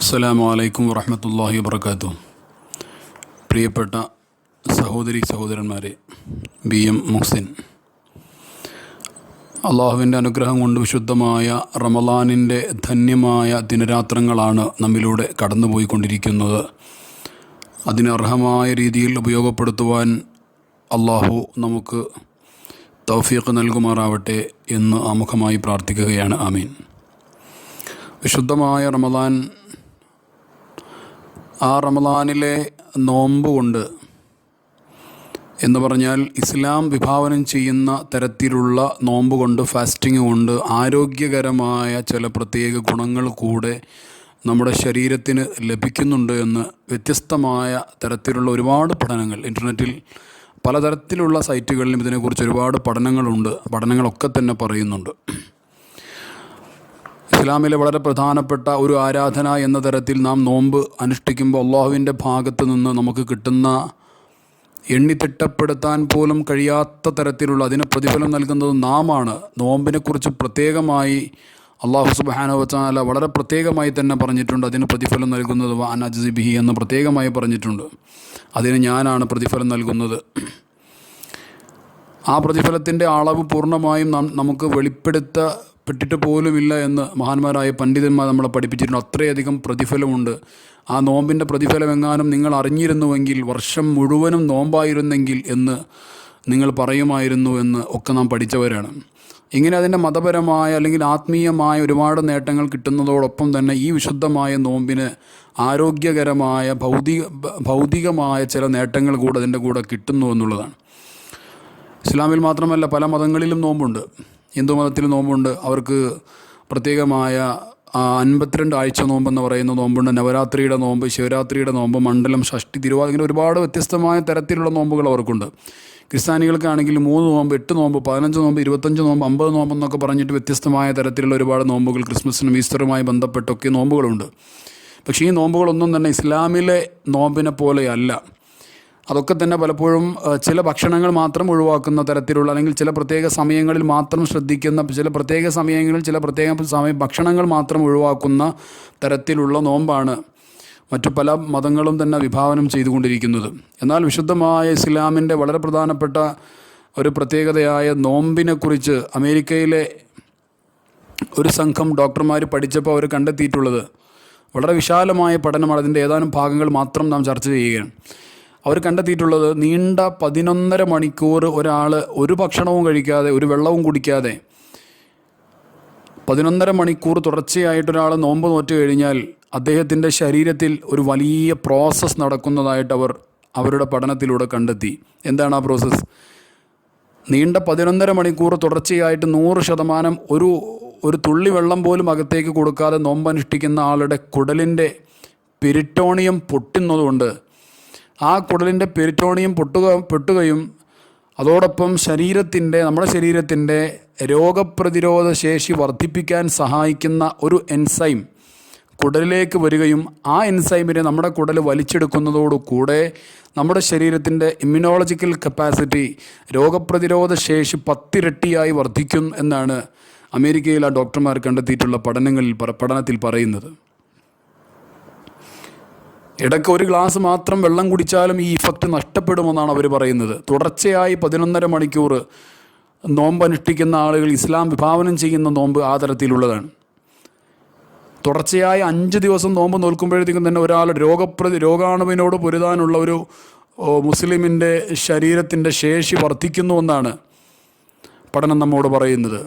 അസ്സലാമു അലൈക്കും വറഹമത്തല്ലാഹി വബർക്കാത്തു പ്രിയപ്പെട്ട സഹോദരി സഹോദരന്മാരെ ബി എം മുഹ്സിൻ. അള്ളാഹുവിന്റെ അനുഗ്രഹം കൊണ്ട് വിശുദ്ധമായ റമലാനിന്റെ ധന്യമായ ദിനരാത്രങ്ങളാണ് നമ്മിലൂടെ കടന്നുപോയിക്കൊണ്ടിരിക്കുന്നത്. അതിനർഹമായ രീതിയിൽ ഉപയോഗപ്പെടുത്തുവാൻ അള്ളാഹു നമുക്ക് തൗഫീഖ് നൽകുമാറാവട്ടെ എന്ന് ആമുഖമായി പ്രാർത്ഥിക്കുകയാണ്. ആമീൻ. വിശുദ്ധമായ റമദാൻ ആ റമദാനിലെ നോമ്പ് കൊണ്ട് എന്ന് പറഞ്ഞാൽ ഇസ്ലാം വിഭാവനം ചെയ്യുന്ന തരത്തിലുള്ള നോമ്പ് കൊണ്ട് ഫാസ്റ്റിംഗ് കൊണ്ട് ആരോഗ്യകരമായ ചില പ്രത്യേക ഗുണങ്ങൾ കൂടെ നമ്മുടെ ശരീരത്തിന് ലഭിക്കുന്നുണ്ട് എന്ന് വ്യത്യസ്തമായ തരത്തിലുള്ള ഒരുപാട് പഠനങ്ങൾ. ഇന്റർനെറ്റിൽ പലതരത്തിലുള്ള സൈറ്റുകളിലും ഇതിനെക്കുറിച്ച് ഒരുപാട് പഠനങ്ങളുണ്ട്. പഠനങ്ങളൊക്കെ തന്നെ പറയുന്നുണ്ട്. ഇസ്ലാമിലെ വളരെ പ്രധാനപ്പെട്ട ഒരു ആരാധന എന്ന തരത്തിൽ നാം നോമ്പ് അനുഷ്ഠിക്കുമ്പോൾ അള്ളാഹുവിന്റെ ഭാഗത്ത് നിന്ന് നമുക്ക് കിട്ടുന്ന എണ്ണിത്തിട്ടപ്പെടുത്താൻ പോലും കഴിയാത്ത തരത്തിലുള്ള അതിന് പ്രതിഫലം നൽകുന്നത് നാമാണ്. നോമ്പിനെക്കുറിച്ച് പ്രത്യേകമായി അള്ളാഹു സുബാന വച്ചാല വളരെ പ്രത്യേകമായി തന്നെ പറഞ്ഞിട്ടുണ്ട്. അതിന് പ്രതിഫലം നൽകുന്നത് വാൻ അജ്സിബിഹി എന്ന് പ്രത്യേകമായി പറഞ്ഞിട്ടുണ്ട്. അതിന് ഞാനാണ് പ്രതിഫലം നൽകുന്നത്. ആ പ്രതിഫലത്തിന്റെ അളവ് പൂർണമായും നമുക്ക് നമുക്ക് വെളിപ്പെടുത്തപ്പെട്ടിട്ട് പോലുമില്ല എന്ന് മഹാന്മാരായ പണ്ഡിതന്മാർ നമ്മളെ പഠിപ്പിച്ചിട്ടുണ്ട് അത്രയധികം പ്രതിഫലമുണ്ട്. ആ നോമ്പിന്റെ പ്രതിഫലം എങ്ങാനും നിങ്ങൾ അറിഞ്ഞിരുന്നുവെങ്കിൽ വർഷം മുഴുവനും നോമ്പായിരുന്നെങ്കിൽ എന്ന് നിങ്ങൾ പറയുമായിരുന്നു എന്ന് ഒക്കെ നാം പഠിച്ചവരാണ്. ഇങ്ങനെ അതിന്റെ മതപരമായ അല്ലെങ്കിൽ ആത്മീയമായ ഒരുപാട് നേട്ടങ്ങൾ കിട്ടുന്നതോടൊപ്പം തന്നെ ഈ വിശുദ്ധമായ നോമ്പിന് ആരോഗ്യകരമായ ഭൗതിക ഭൗതികമായ ചില നേട്ടങ്ങൾ കൂടെ അതിന്റെ കൂടെ കിട്ടുന്നു എന്നുള്ളതാണ്. ഇസ്ലാമിൽ മാത്രമല്ല പല മതങ്ങളിലും നോമ്പുണ്ട്. ഹിന്ദു മതത്തിൽ നോമ്പുണ്ട്. അവർക്ക് പ്രത്യേകമായ അൻപത്തിരണ്ട് ആഴ്ച നോമ്പെന്ന് പറയുന്ന നോമ്പുണ്ട്. നവരാത്രിയുടെ നോമ്പ് ശിവരാത്രിയുടെ നോമ്പ് മണ്ഡലം ഷഷ്ടി തിരുവാതിര ഇങ്ങനെ ഒരുപാട് വ്യത്യസ്തമായ തരത്തിലുള്ള നോമ്പുകൾ അവർക്കുണ്ട്. ക്രിസ്ത്യാനികൾക്കാണെങ്കിൽ മൂന്ന് നോമ്പ് എട്ട് നോമ്പ് പതിനഞ്ച് നോമ്പ് ഇരുപത്തഞ്ച് നോമ്പ് അമ്പത് നോമ്പ് എന്നൊക്കെ പറഞ്ഞിട്ട് വ്യത്യസ്തമായ തരത്തിലുള്ള ഒരുപാട് നോമ്പുകൾ ക്രിസ്മസിനും ഈസ്റ്ററുമായി ബന്ധപ്പെട്ടൊക്കെ നോമ്പുകളുണ്ട്. പക്ഷേ ഈ നോമ്പുകളൊന്നും തന്നെ ഇസ്ലാമിലെ നോമ്പിനെ പോലെയല്ല. അതൊക്കെ തന്നെ പലപ്പോഴും ചില ഭക്ഷണങ്ങൾ മാത്രം ഒഴിവാക്കുന്ന തരത്തിലുള്ള അല്ലെങ്കിൽ ചില പ്രത്യേക സമയങ്ങളിൽ മാത്രം ശ്രദ്ധിക്കുന്ന ചില പ്രത്യേക സമയങ്ങളിൽ ചില പ്രത്യേക സമയം ഭക്ഷണങ്ങൾ മാത്രം ഒഴിവാക്കുന്ന തരത്തിലുള്ള നോമ്പാണ് മറ്റു പല മതങ്ങളും തന്നെ വിഭാവനം ചെയ്തുകൊണ്ടിരിക്കുന്നത്. എന്നാൽ വിശുദ്ധമായ ഇസ്ലാമിന്റെ വളരെ പ്രധാനപ്പെട്ട ഒരു പ്രത്യേകതയായ നോമ്പിനെക്കുറിച്ച് അമേരിക്കയിലെ ഒരു സംഘം ഡോക്ടർമാർ പഠിച്ചപ്പോൾ അവർ കണ്ടെത്തിയിട്ടുള്ളത് വളരെ വിശാലമായ പഠനമാണ്. അതിന്റെ ഏതാനും ഭാഗങ്ങൾ മാത്രം നാം ചർച്ച ചെയ്യുകയാണ്. അവർ കണ്ടെത്തിയിട്ടുള്ളത് നീണ്ട പതിനൊന്നര മണിക്കൂർ ഒരാൾ ഒരു ഭക്ഷണവും കഴിക്കാതെ ഒരു വെള്ളവും കുടിക്കാതെ. പതിനൊന്നര മണിക്കൂർ തുടർച്ചയായിട്ട് ഒരാൾ നോമ്പ് നോറ്റ് കഴിഞ്ഞാൽ അദ്ദേഹത്തിന്റെ ശരീരത്തിൽ ഒരു വലിയ പ്രോസസ്സ് നടക്കുന്നതായിട്ട് അവർ അവരുടെ പഠനത്തിലൂടെ കണ്ടെത്തി. എന്താണ് ആ പ്രോസസ്സ് നീണ്ട പതിനൊന്നര മണിക്കൂർ തുടർച്ചയായിട്ട് നൂറ് ശതമാനം ഒരു ഒരു തുള്ളി വെള്ളം പോലും അകത്തേക്ക് കൊടുക്കാതെ നോമ്പനുഷ്ഠിക്കുന്ന ആളുടെ കുടലിന്റെ പെരിട്ടോണിയം പൊട്ടുന്നതുകൊണ്ട് ആ കുടലിന്റെ പെരിറ്റോണിയം പൊട്ടുക പൊട്ടുകയും അതോടൊപ്പം ശരീരത്തിന്റെ നമ്മുടെ ശരീരത്തിന്റെ രോഗപ്രതിരോധ ശേഷി വർദ്ധിപ്പിക്കാൻ സഹായിക്കുന്ന ഒരു എൻസൈം കുടലിലേക്ക് വരികയും ആ എൻസൈമിനെ നമ്മുടെ കുടൽ വലിച്ചെടുക്കുന്നതോടുകൂടെ നമ്മുടെ ശരീരത്തിന്റെ ഇമ്മ്യൂണോളജിക്കൽ കപ്പാസിറ്റി രോഗപ്രതിരോധ ശേഷി പത്തിരട്ടിയായി വർദ്ധിക്കും എന്നാണ് അമേരിക്കയിൽ ആ ഡോക്ടർമാർ കണ്ടെത്തിയിട്ടുള്ള പഠനങ്ങളിൽ പഠനത്തിൽ പറയുന്നത്. ഇടയ്ക്ക് ഒരു ഗ്ലാസ് മാത്രം വെള്ളം കുടിച്ചാലും ഈ ഇഫക്റ്റ് നഷ്ടപ്പെടുമെന്നാണ് അവർ പറയുന്നത്. തുടർച്ചയായി പതിനൊന്നര മണിക്കൂർ നോമ്പ് അനുഷ്ഠിക്കുന്ന ആളുകൾ ഇസ്ലാം വിഭാവനം ചെയ്യുന്ന നോമ്പ് ആ തരത്തിലുള്ളതാണ്. തുടർച്ചയായി അഞ്ച് ദിവസം നോമ്പ് നോൽക്കുമ്പോഴത്തേക്കും തന്നെ ഒരാൾ രോഗപ്രതി രോഗാണുവിനോട് പൊരുതാനുള്ള ഒരു മുസ്ലിമിന്റെ ശരീരത്തിന്റെ ശേഷി വർദ്ധിക്കുന്നുവെന്നാണ് പഠനം നമ്മോട് പറയുന്നത്.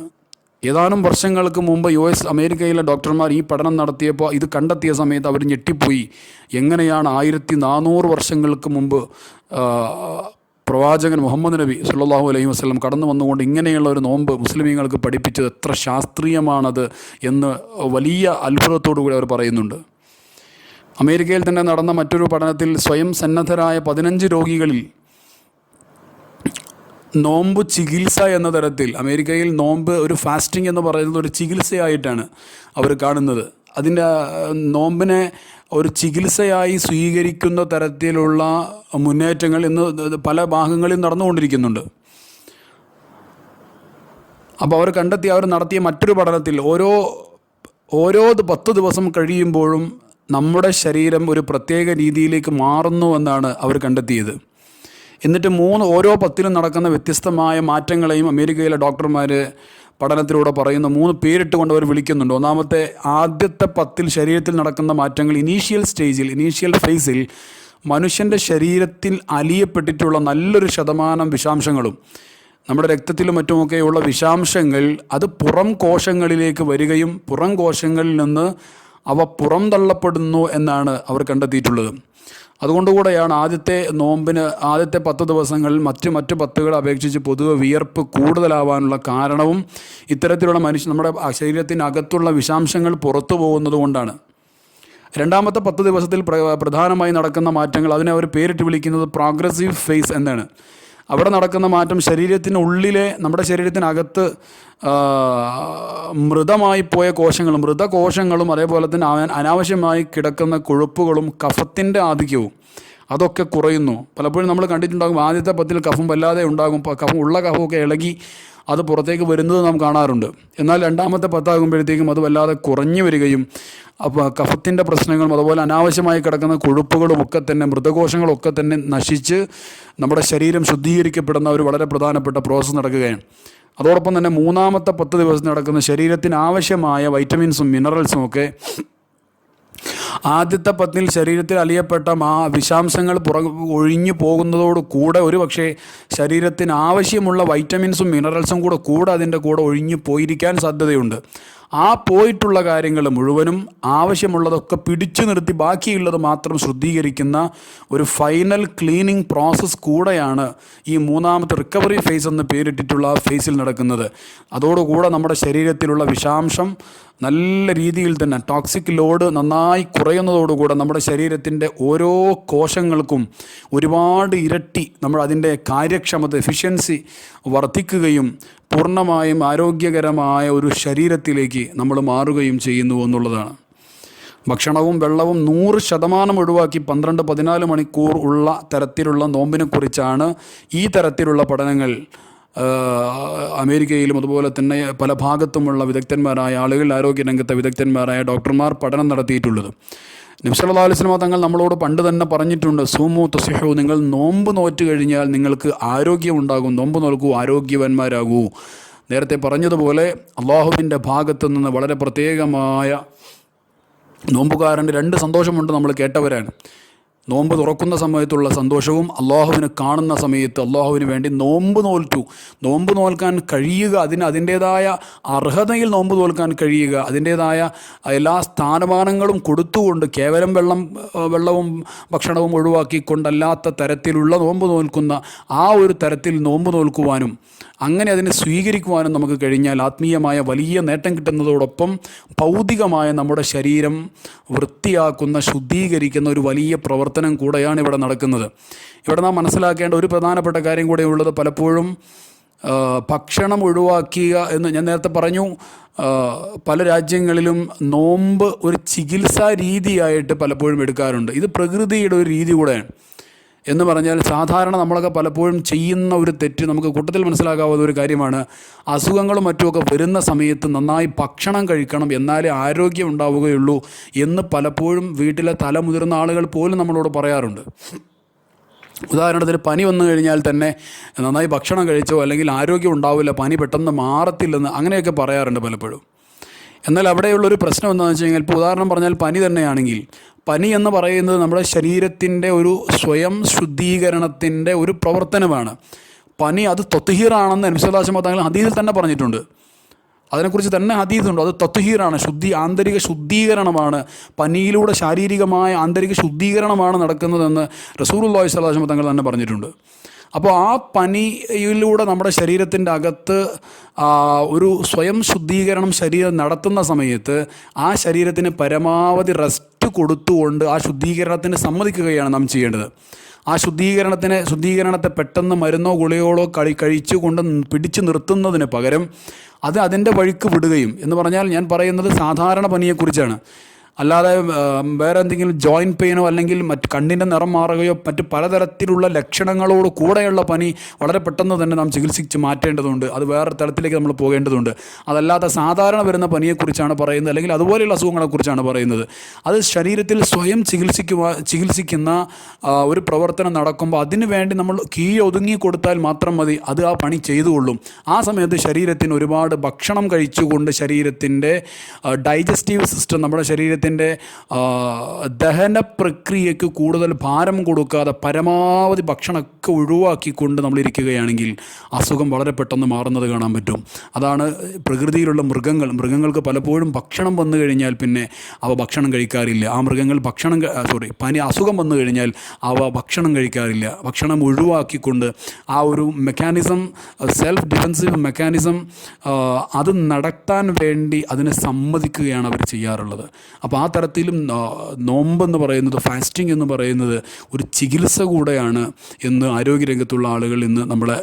ഏതാനും വർഷങ്ങൾക്ക് മുമ്പ് യു എസ് അമേരിക്കയിലെ ഡോക്ടർമാർ ഈ പഠനം നടത്തിയപ്പോൾ ഇത് കണ്ടെത്തിയ സമയത്ത് അവർ ഞെട്ടിപ്പോയി. എങ്ങനെയാണ് ആയിരത്തി നാനൂറ് വർഷങ്ങൾക്ക് മുമ്പ് പ്രവാചകൻ മുഹമ്മദ് നബി സുല്ലാഹു അലൈഹി വസ്ലം കടന്നു വന്നുകൊണ്ട് ഇങ്ങനെയുള്ള ഒരു നോമ്പ് മുസ്ലിമീങ്ങൾക്ക് പഠിപ്പിച്ചത് എത്ര ശാസ്ത്രീയമാണത് എന്ന് വലിയ അത്ഭുതത്തോടു കൂടി അവർ പറയുന്നുണ്ട്. അമേരിക്കയിൽ തന്നെ നടന്ന മറ്റൊരു പഠനത്തിൽ സ്വയം സന്നദ്ധരായ പതിനഞ്ച് രോഗികളിൽ നോമ്പ് ചികിത്സ എന്ന തരത്തിൽ അമേരിക്കയിൽ നോമ്പ് ഒരു ഫാസ്റ്റിംഗ് എന്ന് പറയുന്നത് ഒരു ചികിത്സയായിട്ടാണ് അവർ കാണുന്നത്. അതിന്റെ നോമ്പിനെ ഒരു ചികിത്സയായി സ്വീകരിക്കുന്ന തരത്തിലുള്ള മുന്നേറ്റങ്ങൾ ഇന്ന് പല ഭാഗങ്ങളിൽ നടന്നുകൊണ്ടിരിക്കുന്നുണ്ട്. അപ്പോൾ അവർ കണ്ടെത്തി അവർ നടത്തിയ മറ്റൊരു പഠനത്തിൽ ഓരോ ഓരോ പത്ത് ദിവസം കഴിയുമ്പോഴും നമ്മുടെ ശരീരം ഒരു പ്രത്യേക രീതിയിലേക്ക് മാറുന്നു എന്നാണ് അവർ കണ്ടെത്തിയത്. എന്നിട്ട് മൂന്ന് ഓരോ പത്തിലും നടക്കുന്ന വ്യത്യസ്തമായ മാറ്റങ്ങളെയും അമേരിക്കയിലെ ഡോക്ടർമാർ പഠനത്തിലൂടെ പറയുന്ന. മൂന്ന് പേരിട്ട് കൊണ്ട് അവർ വിളിക്കുന്നുണ്ട്. ഒന്നാമത്തെ ആദ്യത്തെ പത്തിൽ ശരീരത്തിൽ നടക്കുന്ന മാറ്റങ്ങൾ ഇനീഷ്യൽ സ്റ്റേജിൽ ഇനീഷ്യൽ ഫേസിൽ മനുഷ്യന്റെ ശരീരത്തിൽ അലിയപ്പെട്ടിട്ടുള്ള നല്ലൊരു ശതമാനം വിഷാംശങ്ങളും നമ്മുടെ രക്തത്തിലും മറ്റുമൊക്കെയുള്ള വിഷാംശങ്ങൾ അത് പുറം കോശങ്ങളിലേക്ക് വരികയും പുറം കോശങ്ങളിൽ നിന്ന് അവ പുറം തള്ളപ്പെടുന്നു എന്നാണ് അവർ കണ്ടെത്തിയിട്ടുള്ളത്. അതുകൊണ്ടുകൂടെയാണ് ആദ്യത്തെ നോമ്പിന് ആദ്യത്തെ പത്ത് ദിവസങ്ങളിൽ മറ്റ് മറ്റ് പത്തുകളെ അപേക്ഷിച്ച് പൊതുവെ വിയർപ്പ് കൂടുതലാവാനുള്ള കാരണവും ഇത്തരത്തിലുള്ള മനുഷ്യ നമ്മുടെ ശരീരത്തിനകത്തുള്ള വിഷാംശങ്ങൾ പുറത്തു പോകുന്നത് കൊണ്ടാണ്. രണ്ടാമത്തെ പത്ത് ദിവസത്തിൽ പ്ര- പ്രധാനമായി നടക്കുന്ന മാറ്റങ്ങൾ അതിനെ അവർ പേരിട്ട് വിളിക്കുന്നത് പ്രോഗ്രസീവ് ഫേസ് എന്നാണ്. അവിടെ നടക്കുന്ന മാറ്റം ശരീരത്തിനുള്ളിലെ നമ്മുടെ ശരീരത്തിനകത്ത് മൃതമായി പോയ കോശങ്ങളും മൃതകോശങ്ങളും അതേപോലെ തന്നെ അനാവശ്യമായി കിടക്കുന്ന കൊഴുപ്പുകളും കഫത്തിന്റെ ആധിക്യവും. അതൊക്കെ കുറയുന്നു. പലപ്പോഴും നമ്മൾ കണ്ടിട്ടുണ്ടാകും ആദ്യത്തെ പത്തിൽ കഫം വല്ലാതെ ഉണ്ടാകും. കഫം ഉള്ള കഫമൊക്കെ ഇളകി അത് പുറത്തേക്ക് വരുന്നത് നാം കാണാറുണ്ട്. എന്നാൽ രണ്ടാമത്തെ പത്താകുമ്പോഴത്തേക്കും അത് വല്ലാതെ കുറഞ്ഞു വരികയും അപ്പോൾ കഫത്തിന്റെ പ്രശ്നങ്ങളും അതുപോലെ അനാവശ്യമായി കിടക്കുന്ന കൊഴുപ്പുകളും ഒക്കെ തന്നെ മൃതകോശങ്ങളൊക്കെ തന്നെ നശിച്ച് നമ്മുടെ ശരീരം ശുദ്ധീകരിക്കപ്പെടുന്ന ഒരു വളരെ പ്രധാനപ്പെട്ട പ്രോസസ്സ് നടക്കുകയാണ്. അതോടൊപ്പം തന്നെ മൂന്നാമത്തെ പത്ത് ദിവസം നടക്കുന്ന ശരീരത്തിന് ആവശ്യമായ വൈറ്റമിൻസും മിനറൽസും ഒക്കെ ആദ്യത്തെ പത്നിയിൽ ശരീരത്തിൽ അലിയപ്പെട്ട ആ വിഷാംശങ്ങൾ പുറ ഒഴിഞ്ഞു പോകുന്നതോട് കൂടെ ഒരു പക്ഷേ ശരീരത്തിന് ആവശ്യമുള്ള വൈറ്റമിൻസും മിനറൽസും കൂടെ കൂടെ അതിന്റെ കൂടെ ഒഴിഞ്ഞു പോയിരിക്കാൻ സാധ്യതയുണ്ട്. ആ പോയിട്ടുള്ള കാര്യങ്ങൾ മുഴുവനും ആവശ്യമുള്ളതൊക്കെ പിടിച്ചു നിർത്തി ബാക്കിയുള്ളത് മാത്രം ശുദ്ധീകരിക്കുന്ന ഒരു ഫൈനൽ ക്ലീനിങ് പ്രോസസ്സ് കൂടെയാണ് ഈ മൂന്നാമത്തെ റിക്കവറി ഫേസ് എന്ന് പേരിട്ടിട്ടുള്ള ആ ഫേസിൽ നടക്കുന്നത്. അതോടുകൂടെ നമ്മുടെ ശരീരത്തിലുള്ള വിഷാംശം നല്ല രീതിയിൽ തന്നെ ടോക്സിക് ലോഡ് നന്നായി കുറയുന്നതോടുകൂടെ നമ്മുടെ ശരീരത്തിന്റെ ഓരോ കോശങ്ങൾക്കും ഒരുപാട് ഇരട്ടി നമ്മൾ അതിന്റെ കാര്യക്ഷമത എഫിഷ്യൻസി വർദ്ധിക്കുകയും പൂർണമായും ആരോഗ്യകരമായ ഒരു ശരീരത്തിലേക്ക് നമ്മൾ മാറുകയും ചെയ്യുന്നു എന്നുള്ളതാണ്. ഭക്ഷണവും വെള്ളവും നൂറ് ശതമാനം ഒഴിവാക്കി പന്ത്രണ്ട് പതിനാല് മണിക്കൂർ ഉള്ള തരത്തിലുള്ള നോമ്പിനെക്കുറിച്ചാണ് ഈ തരത്തിലുള്ള പഠനങ്ങൾ അമേരിക്കയിലും അതുപോലെ തന്നെ പല ഭാഗത്തുമുള്ള വിദഗ്ധന്മാരായ ആളുകൾ ആരോഗ്യരംഗത്തെ വിദഗ്ധന്മാരായ ഡോക്ടർമാർ പഠനം നടത്തിയിട്ടുള്ളത്. നബ്സല്ലാ അലുസ്ലമ തങ്ങൾ നമ്മളോട് പണ്ട് തന്നെ പറഞ്ഞിട്ടുണ്ട് സൂമു തുസിഹു നിങ്ങൾ നോമ്പ് നോറ്റ് കഴിഞ്ഞാൽ നിങ്ങൾക്ക് ആരോഗ്യമുണ്ടാകും നോമ്പ് നോൽക്കൂ ആരോഗ്യവന്മാരാകൂ. നേരത്തെ പറഞ്ഞതുപോലെ അള്ളാഹുവിന്റെ ഭാഗത്തു നിന്ന് വളരെ പ്രത്യേകമായ നോമ്പുകാരന്റെ രണ്ട് സന്തോഷമുണ്ട് നമ്മൾ കേട്ടവരാണ്. നോമ്പ് തുറക്കുന്ന സമയത്തുള്ള സന്തോഷവും അള്ളാഹുവിനെ കാണുന്ന സമയത്ത് അള്ളാഹുവിന് വേണ്ടി നോമ്പ് നോൽറ്റു നോമ്പ് നോൽക്കാൻ കഴിയുക അതിന് അതിന്റേതായ അർഹതയിൽ നോമ്പ് തോൽക്കാൻ കഴിയുക അതിന്റേതായ എല്ലാ സ്ഥാനമാനങ്ങളും കൊടുത്തുകൊണ്ട് കേവലം വെള്ളം വെള്ളവും ഭക്ഷണവും ഒഴിവാക്കിക്കൊണ്ടല്ലാത്ത തരത്തിലുള്ള നോമ്പ് നോൽക്കുന്ന ആ ഒരു തരത്തിൽ നോമ്പ് നോൽക്കുവാനും അങ്ങനെ അതിനെ സ്വീകരിക്കുവാനും നമുക്ക് കഴിഞ്ഞാൽ ആത്മീയമായ വലിയ നേട്ടം കിട്ടുന്നതോടൊപ്പം ഭൗതികമായ നമ്മുടെ ശരീരം വൃത്തിയാക്കുന്ന ശുദ്ധീകരിക്കുന്ന ഒരു വലിയ പ്രവർത്തനം കൂടെയാണ് ഇവിടെ നടക്കുന്നത്. ഇവിടെ നാം മനസ്സിലാക്കേണ്ട ഒരു പ്രധാനപ്പെട്ട കാര്യം കൂടെ ഉള്ളത് പലപ്പോഴും ഭക്ഷണം ഒഴിവാക്കുക എന്ന് ഞാൻ നേരത്തെ പറഞ്ഞു. പല രാജ്യങ്ങളിലും നോമ്പ് ഒരു ചികിത്സാ രീതിയായിട്ട് പലപ്പോഴും എടുക്കാറുണ്ട്. ഇത് പ്രകൃതിയുടെ ഒരു രീതി കൂടെയാണ്. എന്ന് പറഞ്ഞാൽ സാധാരണ നമ്മളൊക്കെ പലപ്പോഴും ചെയ്യുന്ന ഒരു തെറ്റ് നമുക്ക് കൂട്ടത്തിൽ മനസ്സിലാക്കാവുന്ന ഒരു കാര്യമാണ്. അസുഖങ്ങളും മറ്റുമൊക്കെ വരുന്ന സമയത്ത് നന്നായി ഭക്ഷണം കഴിക്കണം എന്നാലേ ആരോഗ്യം ഉണ്ടാവുകയുള്ളൂ എന്ന് പലപ്പോഴും വീട്ടിലെ തല മുതിർന്ന ആളുകൾ പോലും നമ്മളോട് പറയാറുണ്ട്. ഉദാഹരണത്തിന് പനി വന്നു കഴിഞ്ഞാൽ തന്നെ നന്നായി ഭക്ഷണം കഴിച്ചോ അല്ലെങ്കിൽ ആരോഗ്യം ഉണ്ടാവില്ല പനി പെട്ടെന്ന് മാറത്തില്ലെന്ന് അങ്ങനെയൊക്കെ പറയാറുണ്ട് പലപ്പോഴും. എന്നാൽ അവിടെയുള്ള ഒരു പ്രശ്നം എന്താണെന്ന് വെച്ച് കഴിഞ്ഞാൽ ഇപ്പോൾ ഉദാഹരണം പറഞ്ഞാൽ പനി തന്നെയാണെങ്കിൽ പനി എന്ന് പറയുന്നത് നമ്മുടെ ശരീരത്തിന്റെ ഒരു സ്വയം ശുദ്ധീകരണത്തിന്റെ ഒരു പ്രവർത്തനമാണ്. പനി അത് തൊത്തുഹീറാണെന്ന് അനുസലാശമ തങ്ങൾ ഹദീസിൽ തന്നെ പറഞ്ഞിട്ടുണ്ട്. അതിനെക്കുറിച്ച് തന്നെ ഹദീസുണ്ട്. അത് തത്വഹീറാണ് ശുദ്ധി ആന്തരിക ശുദ്ധീകരണമാണ്. പനിയിലൂടെ ശാരീരികമായ ആന്തരിക ശുദ്ധീകരണമാണ് നടക്കുന്നതെന്ന് അലൈഹി വസല്ലം തങ്ങൾ തന്നെ പറഞ്ഞിട്ടുണ്ട്. അപ്പോൾ ആ പനിയിലൂടെ നമ്മുടെ ശരീരത്തിന്റെ അകത്ത് ഒരു സ്വയം ശുദ്ധീകരണം ശരീരം നടത്തുന്ന സമയത്ത് ആ ശരീരത്തിന് പരമാവധി റെസ്റ്റ് കൊടുത്തുകൊണ്ട് ആ ശുദ്ധീകരണത്തിന് സമ്മതിക്കുകയാണ് നാം ചെയ്യേണ്ടത്. ആ ശുദ്ധീകരണത്തിന് ശുദ്ധീകരണത്തെ പെട്ടെന്ന് മരുന്നോ ഗുളികകളോ കളി കഴിച്ചുകൊണ്ട് പിടിച്ചു നിർത്തുന്നതിന് പകരം അത് അതിന്റെ വഴിക്ക് വിടുകയും എന്ന് പറഞ്ഞാൽ ഞാൻ പറയുന്നത് സാധാരണ പനിയെക്കുറിച്ചാണ്. അല്ലാതെ വേറെ എന്തെങ്കിലും ജോയിന്റ് പെയിനോ അല്ലെങ്കിൽ മറ്റ് കണ്ണിന്റെ നിറം മാറുകയോ മറ്റ് പലതരത്തിലുള്ള ലക്ഷണങ്ങളോട് കൂടെയുള്ള പനി വളരെ പെട്ടെന്ന് തന്നെ നാം ചികിത്സിച്ച് മാറ്റേണ്ടതുണ്ട്. അത് വേറെ തരത്തിലേക്ക് നമ്മൾ പോകേണ്ടതുണ്ട്. അതല്ലാതെ സാധാരണ വരുന്ന പനിയെക്കുറിച്ചാണ് പറയുന്നത്. അല്ലെങ്കിൽ അതുപോലെയുള്ള അസുഖങ്ങളെക്കുറിച്ചാണ് പറയുന്നത്. അത് ശരീരത്തിൽ സ്വയം ചികിത്സിക്കുക ചികിത്സിക്കുന്ന ഒരു പ്രവർത്തനം നടക്കുമ്പോൾ അതിനു വേണ്ടി നമ്മൾ കീ ഒതുങ്ങി കൊടുത്താൽ മാത്രം മതി. അത് ആ പണി ചെയ്തുകൊള്ളും. ആ സമയത്ത് ശരീരത്തിന് ഒരുപാട് ഭക്ഷണം കഴിച്ചുകൊണ്ട് ശരീരത്തിന്റെ ഡൈജസ്റ്റീവ് സിസ്റ്റം നമ്മുടെ ശരീരത്തിന്റെ ദഹന പ്രക്രിയയ്ക്ക് കൂടുതൽ ഭാരം കൊടുക്കാതെ പരമാവധി ഭക്ഷണമൊക്കെ ഒഴിവാക്കിക്കൊണ്ട് നമ്മൾ ഇരിക്കുകയാണെങ്കിൽ അസുഖം വളരെ പെട്ടെന്ന് മാറുന്നത് കാണാൻ പറ്റും. അതാണ് പ്രകൃതിയിലുള്ള മൃഗങ്ങൾ. മൃഗങ്ങൾക്ക് പലപ്പോഴും ഭക്ഷണം വന്നു കഴിഞ്ഞാൽ പിന്നെ അവ ഭക്ഷണം കഴിക്കാറില്ല. ആ മൃഗങ്ങൾ ഭക്ഷണം സോറി പനി അസുഖം വന്നു കഴിഞ്ഞാൽ അവ ഭക്ഷണം കഴിക്കാറില്ല. ഭക്ഷണം ഒഴിവാക്കിക്കൊണ്ട് ആ ഒരു മെക്കാനിസം സെൽഫ് ഡിഫെൻസീവ് മെക്കാനിസം അത് നടത്താൻ വേണ്ടി അതിനെ സമ്മതിക്കുകയാണ് അവർ ചെയ്യാറുള്ളത്. അപ്പോൾ ആ തരത്തിലും നോമ്പെന്ന് പറയുന്നത് ഫാസ്റ്റിംഗ് എന്ന് പറയുന്നത് ഒരു ചികിത്സ കൂടെയാണ് എന്ന് ആരോഗ്യരംഗത്തുള്ള ആളുകൾ ഇന്ന് നമ്മളെ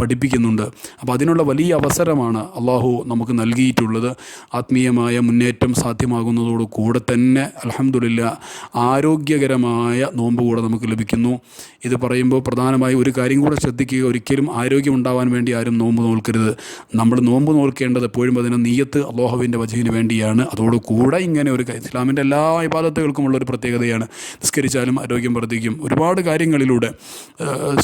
പഠിപ്പിക്കുന്നുണ്ട്. അപ്പോൾ അതിനുള്ള വലിയ അവസരമാണ് അള്ളാഹു നമുക്ക് നൽകിയിട്ടുള്ളത്. ആത്മീയമായ മുന്നേറ്റം സാധ്യമാകുന്നതോട് കൂടെ തന്നെ അലഹമുല്ല ആരോഗ്യകരമായ നോമ്പ് കൂടെ നമുക്ക് ലഭിക്കുന്നു. ഇത് പറയുമ്പോൾ പ്രധാനമായി ഒരു കാര്യം കൂടെ ശ്രദ്ധിക്കുക. ഒരിക്കലും ആരോഗ്യം ഉണ്ടാവാൻ വേണ്ടി ആരും നോമ്പ് നോൽക്കരുത്. നമ്മൾ നോമ്പ് നോൽക്കേണ്ടത് എപ്പോഴും അതിന് നീയത്ത് അള്ളാഹുവിന്റെ വചുവിന് വേണ്ടിയാണ്. അതോടുകൂടെ ഇങ്ങനെ ഒരു ഇസ്ലാമിന്റെ എല്ലാ ഇബാദത്തുകൾക്കുമുള്ള ഒരു പ്രത്യേകതയാണ്. നിസ്കരിച്ചാലും ആരോഗ്യം വർദ്ധിക്കും. ഒരുപാട് കാര്യങ്ങളിലൂടെ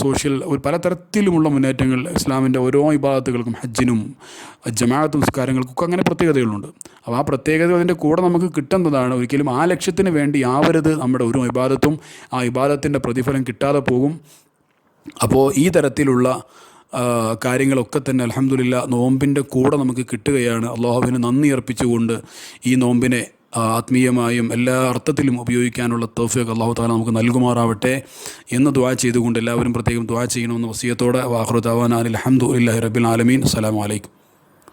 സോഷ്യൽ ഒരു പലതരത്തിലുമുള്ള മുന്നേറ്റങ്ങൾ ഇസ്ലാമിന്റെ ഓരോ ഇബാദത്തുകൾക്കും ഹജ്ജിനും ജമാഅത്ത് നിസ്കാരങ്ങൾക്കൊക്കെ അങ്ങനെ പ്രത്യേകതകളുണ്ട്. അപ്പോൾ ആ പ്രത്യേകത അതിന്റെ കൂടെ നമുക്ക് കിട്ടുന്നതാണ്. ഒരിക്കലും ആ ലക്ഷ്യത്തിന് വേണ്ടി ആവരുത്. നമ്മുടെ ഒരു ഇബാദത്തും ആ ഇബാദത്തിന്റെ പ്രതിഫലം കിട്ടാതെ പോകും. അപ്പോൾ ഈ തരത്തിലുള്ള കാര്യങ്ങളൊക്കെ തന്നെ അലഹമുല്ല നോമ്പിന്റെ കൂടെ നമുക്ക് കിട്ടുകയാണ്. അള്ളാഹുവിന് നന്ദി അർപ്പിച്ചുകൊണ്ട് ഈ നോമ്പിനെ ആത്മീയമായും എല്ലാ അർത്ഥത്തിലും ഉപയോഗിക്കാനുള്ള തോഫിയൊക്കെ അള്ളാഹു താല നമുക്ക് നൽകുമാറാവട്ടെ എന്ന് ദ്വാ ചെയ്തുകൊണ്ട് എല്ലാവരും പ്രത്യേകം ദ്വാ ചെയ്യണമെന്ന് വസിയത്തോടെ. വാഹൃദാവാൻ അലഹമുല്ലാ റബിൻ ആലമീൻ. അസ്സലാമു അലൈക്കും.